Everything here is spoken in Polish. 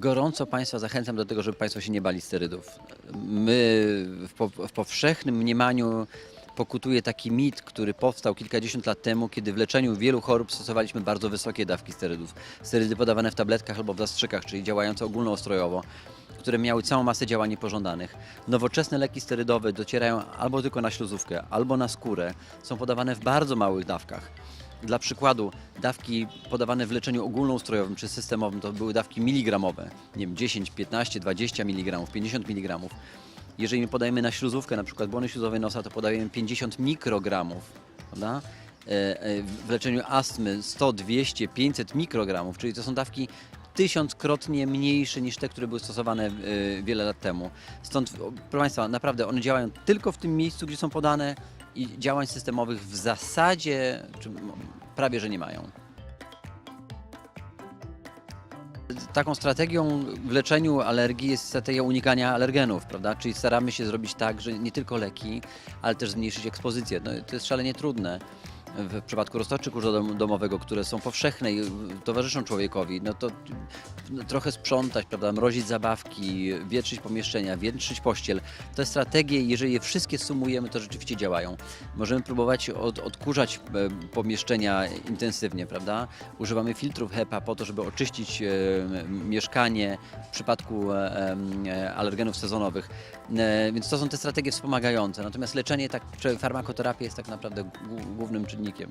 Gorąco Państwa zachęcam do tego, żeby Państwo się nie bali sterydów. My w, po, w powszechnym mniemaniu pokutuje taki mit, który powstał kilkadziesiąt lat temu, kiedy w leczeniu wielu chorób stosowaliśmy bardzo wysokie dawki sterydów. Sterydy podawane w tabletkach albo w zastrzykach, czyli działające ogólnoostrojowo, które miały całą masę działań niepożądanych. Nowoczesne leki sterydowe docierają albo tylko na śluzówkę, albo na skórę. Są podawane w bardzo małych dawkach. Dla przykładu, dawki podawane w leczeniu ogólnoustrojowym czy systemowym to były dawki miligramowe. Nie wiem, 10, 15, 20 mg, 50 mg. Jeżeli my podajemy na śluzówkę, na przykład błony śluzowe nosa, to podajemy 50 mikrogramów, prawda? E, e, W leczeniu astmy 100, 200, 500 mikrogramów, czyli to są dawki tysiąckrotnie mniejsze niż te, które były stosowane e, wiele lat temu. Stąd, proszę Państwa, naprawdę one działają tylko w tym miejscu, gdzie są podane i działań systemowych w zasadzie, czy prawie, że nie mają. Taką strategią w leczeniu alergii jest strategia unikania alergenów, prawda? Czyli staramy się zrobić tak, że nie tylko leki, ale też zmniejszyć ekspozycję. No, to jest szalenie trudne. W przypadku roztoczy kurzu dom- domowego, które są powszechne i towarzyszą człowiekowi, no to trochę sprzątać, prawda, mrozić zabawki, wietrzyć pomieszczenia, wietrzyć pościel. Te strategie, jeżeli je wszystkie sumujemy, to rzeczywiście działają. Możemy próbować od, odkurzać e, pomieszczenia intensywnie, prawda? Używamy filtrów HEPA po to, żeby oczyścić e, mieszkanie w przypadku e, alergenów sezonowych. Więc to są te strategie wspomagające. Natomiast leczenie, tak, czy farmakoterapia jest tak naprawdę głó- głównym czynnikiem.